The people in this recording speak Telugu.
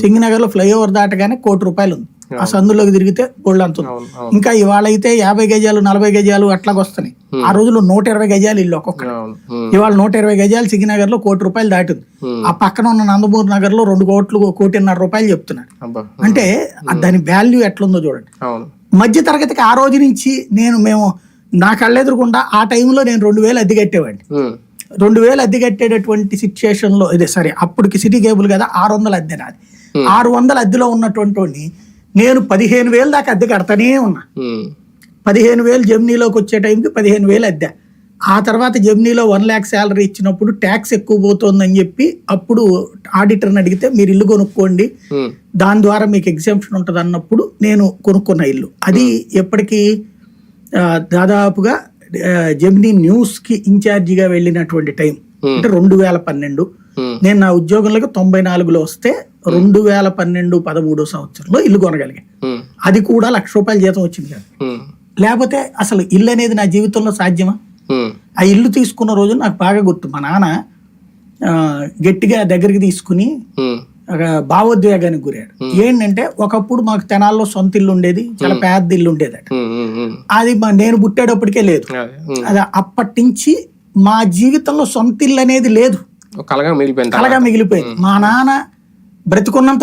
సింగనగర్లో ఫ్లైఓవర్ దాటగానే కోటి రూపాయలు ఉంది. ఆ సందులోకి తిరిగితే గోల్డ్ అంత ఇంకా ఇవాళ అయితే యాభై గజాలు నలభై గజాలు అట్లాగ వస్తున్నాయి. ఆ రోజుల్లో నూట ఇరవై గజాలు ఇల్లు ఒక్కొక్క. ఇవాళ నూట ఇరవై గజాలు సింగనగర్లో కోటి రూపాయలు దాటింది. ఆ పక్కన ఉన్న నందమూరి నగర్లో రెండు కోట్లు కోటిన్నర రూపాయలు చెప్తున్నారు అబ్బా. అంటే దాని వాల్యూ ఎట్లుందో చూడండి. మధ్య తరగతికి ఆ రోజు నుంచి నేను మేము నా కళ్ళెదురకుండా ఆ టైంలో నేను రెండు వేలు అద్దె కట్టేవాడిని. రెండు వేలు అద్దె కట్టేటటువంటి సిచ్యుయేషన్లో ఇదే సరే అప్పటికి సిటీ కేబుల్ కదా ఆరు వందల అద్దె నాది. ఆరు వందల అద్దెలో ఉన్నటువంటి నేను పదిహేను వేలు దాకా అద్దె కడతానే ఉన్నా. ఉమ్. పదిహేను వేలు జెమ్నీలోకి వచ్చే టైంకి పదిహేను వేలు అద్దె. ఆ తర్వాత జెమ్నీలో వన్ ల్యాక్ శాలరీ ఇచ్చినప్పుడు ట్యాక్స్ ఎక్కువ పోతుందని చెప్పి అప్పుడు ఆడిటర్ని అడిగితే మీరు ఇల్లు కొనుక్కోండి. ఉమ్. దాని ద్వారా మీకు ఎగ్జామ్షన్ ఉంటుంది అన్నప్పుడు నేను కొనుక్కున్న ఇల్లు. అది ఎప్పటికీ దాదాపుగా జెమినీ న్యూస్కి ఇన్ఛార్జిగా వెళ్ళినటువంటి టైం. అంటే రెండు వేల పన్నెండు. ఉమ్. నేను నా ఉద్యోగంలోకి తొంభై నాలుగులో వస్తే రెండు వేల పన్నెండు పదమూడో సంవత్సరంలో ఇల్లు కొనగలిగాను ఉమ్. అది కూడా లక్ష రూపాయల జీతం వచ్చింది కదా. లేకపోతే అసలు ఇల్లు అనేది నా జీవితంలో సాధ్యమా. ఆ ఇల్లు తీసుకున్న రోజు నాకు బాగా గుర్తు. మా నాన్న గట్టిగా దగ్గరికి తీసుకుని భావోద్వేగానికి గురాడు ఏంటంటే ఒకప్పుడు మాకు తెనాల్లో సొంత ఇల్లు ఉండేది చాలా పెద్ద ఇల్లు ఉండేదట. అది నేను పుట్టేటప్పటికే లేదు. అదే అప్పటి నుంచి మా జీవితంలో సొంత ఇల్లు అనేది లేదు. కలగా మిగిలిపోయింది కలగా మిగిలిపోయింది. మా నాన్న బ్రతికున్నంత